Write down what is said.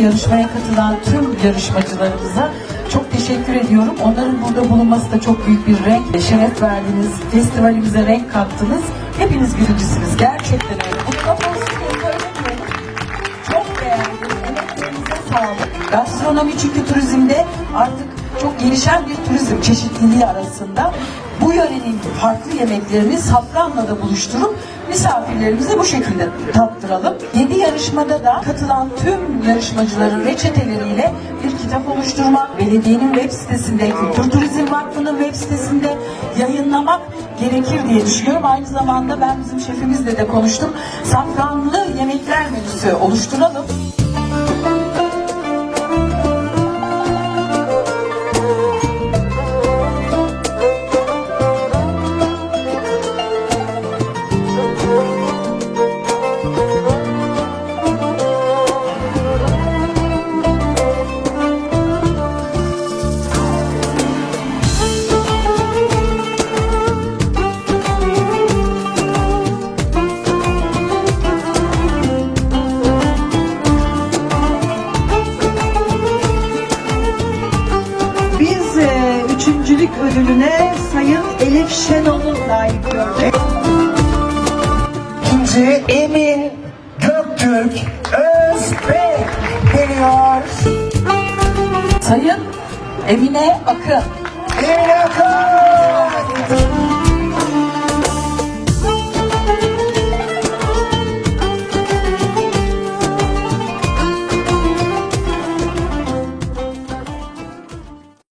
yarışmaya katılan tüm yarışmacılarımıza çok teşekkür ediyorum. Onların burada bulunması da çok büyük bir renk, şeref verdiniz. Festivalimize renk kattınız. Hepiniz birincisiniz. Gerçekten öyle. Bunu da. Çok beğendim. Emeklerinize sağlık. Gastronomi çünkü turizmde artık çok gelişen bir turizm çeşitliliği arasında. Bu yörenin farklı yemeklerini safranla da buluşturup misafirlerimize bu şekilde tattıralım. 7 yarışmada da katılan tüm yarışmacıların reçeteleriyle bir kitap oluşturmak, belediyenin web sitesinde, Kültür Turizm Vakfı'nın web sitesinde yayınlamak gerekir diye düşünüyorum. Aynı zamanda ben bizim şefimizle de konuştum. Safranlı yemekler menüsü oluşturalım. Üçüncülük ödülüne Sayın Elif Şenol'u layık gördük. İkinci Emin Göktürk Özbek geliyor. Sayın Emine Akın. Emin Akın.